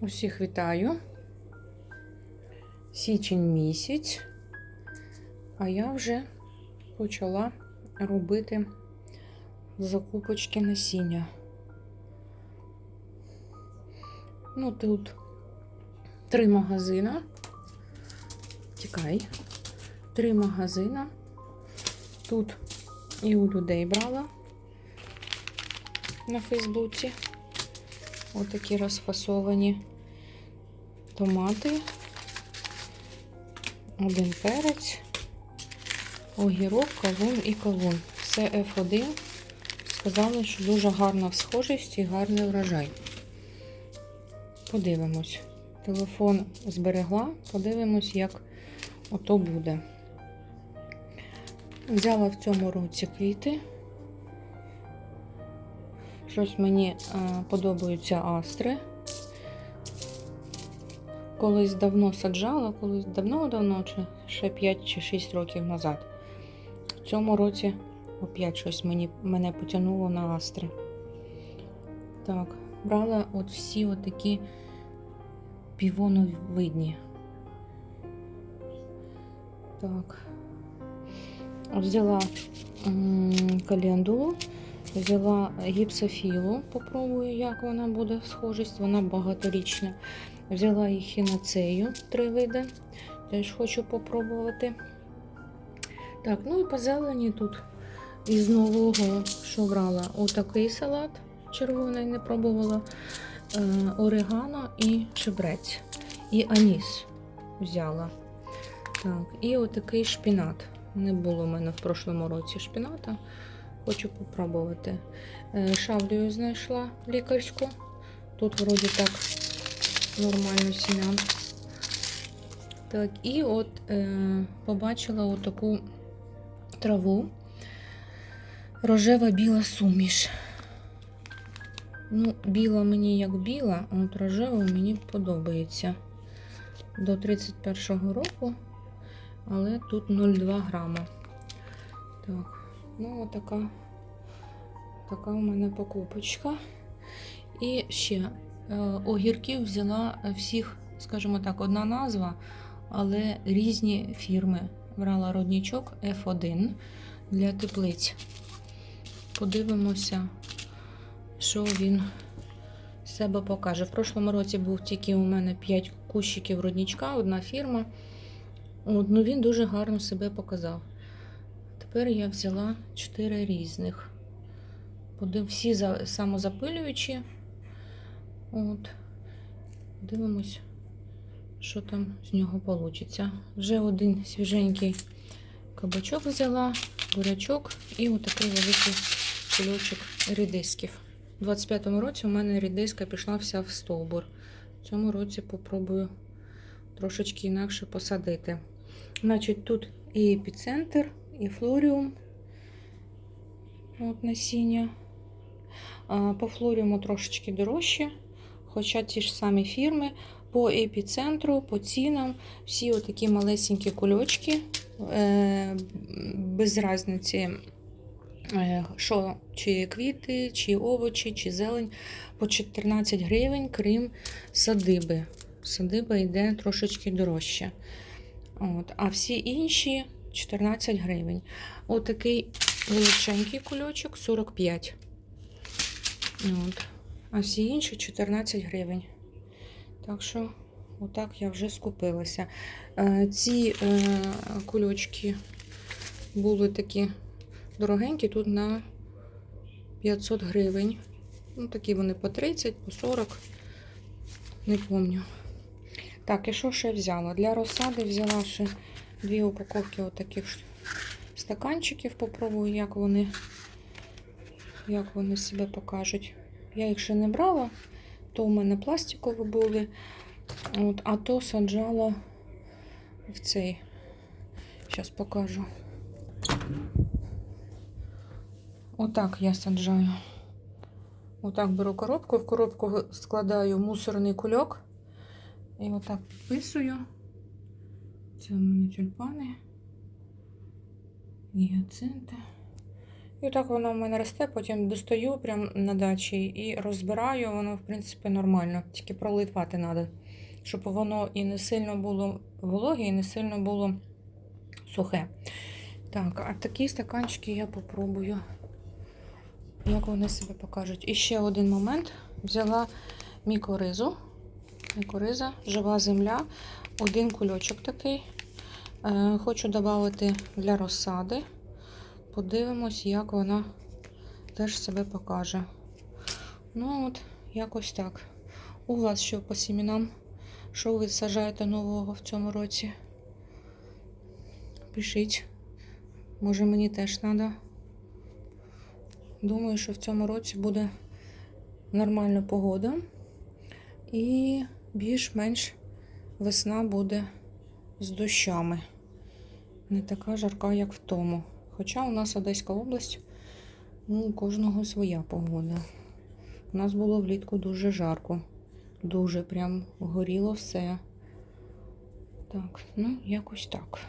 Усіх вітаю. Січень місяць, а я вже почала робити закупочки насіння. Ну, тут три магазина. Тікай. Три магазина. Тут і у людей брала на Фейсбуці. Отакі розфасовані томати, один перець, огірок, кавун і кавун. Це F1. Сказали, що дуже гарна схожість і гарний врожай. Подивимось. Телефон зберегла, подивимось, як ото буде. Взяла в цьому році квіти. Щось мені е, подобаються астри. Колись давно саджала, колись давно-давно, чи ще 5 чи 6 років назад. В цьому році опять щось мені, мене потягнуло на астри. Так, брала от всі отакі півоновидні. Так. Взяла календулу. Взяла гіпсофілу, попробую, як вона буде схожість, вона багаторічна. Взяла і хіноцею, три види. Теж хочу попробувати. Так, ну і по зелені тут із нового, що брала, отакий салат червоний, не пробувала. Е, орегано і чебрець. І аніс взяла. Так, і отакий шпінат. Не було в мене в прошлому році шпіната. Хочу попробувати. Е, Шавлію знайшла лікарську. Тут вроді так нормально сім'ян. Так, і от е, побачила отаку траву. Рожева біла суміш. Ну, біла мені як біла, а от рожева мені подобається. До 31-го року, але тут 0,2 грама. Так. Ну, отака така у мене покупочка. І ще е, огірків взяла всіх, скажімо так, одна назва, але різні фірми. Брала роднічок F1 для теплиць. Подивимося, що він себе покаже. В прошлому році був тільки у мене 5 кущиків роднічка, одна фірма. От, ну Він дуже гарно себе показав. Тепер я взяла 4 різних. Всі самозапилюючі. От. Дивимось, що там з нього вийде. Вже один свіженький кабачок взяла, бурячок і отакий великий кульочок рідисків. У 25-му році у мене рідиска пішла вся в стовбур. В цьому році попробую трошечки інакше посадити. Значить, тут і епіцентр і флоріум от насіння. По флоріуму трошечки дорожче, хоча ті ж самі фірми. По епіцентру, по цінам, всі отакі малесенькі кульочки, е, без різниці, е, що чи квіти, чи овочі, чи зелень, по 14 гривень, крім садиби. Садиба йде трошечки дорожче. От. А всі інші 14 гривень. Отакий величенький кульочок 45. От. А всі інші 14 гривень. Так що, отак я вже скупилася. Е, ці е, кульочки були такі дорогенькі, тут на 500 гривень. Ну, такі вони по 30, по 40, не пам'ятаю. Так, і що ще взяла? Для розсади взяла ще дві упаковки отаких стаканчиків. Попробую, як вони як вони себе покажуть. Я їх ще не брала, то у мене пластикові були, От, а то саджала в цей. Зараз покажу. Отак я саджаю. Отак беру коробку, в коробку складаю мусорний кульок. І отак підписую. Це у мене тюльпани, гіацинти. І так воно в мене росте, потім достаю прямо на дачі і розбираю, воно, в принципі, нормально. Тільки пролитвати треба, щоб воно і не сильно було вологе, і не сильно було сухе. Так, а такі стаканчики я попробую, як вони себе покажуть. І ще один момент. Взяла мікоризу. Мікориза, жива земля, один кульочок такий. Е, Хочу додати для розсади. Подивимось, як вона теж себе покаже. Ну, от, якось так. У вас що по сімінам? Що ви сажаєте нового в цьому році? Пишіть. Може, мені теж треба. Думаю, що в цьому році буде нормальна погода. І більш-менш весна буде з дощами. Не така жарка, як в тому. Хоча у нас Одеська область, ну, у кожного своя погода. У нас було влітку дуже жарко. Дуже прям горіло все. Так, ну, якось так.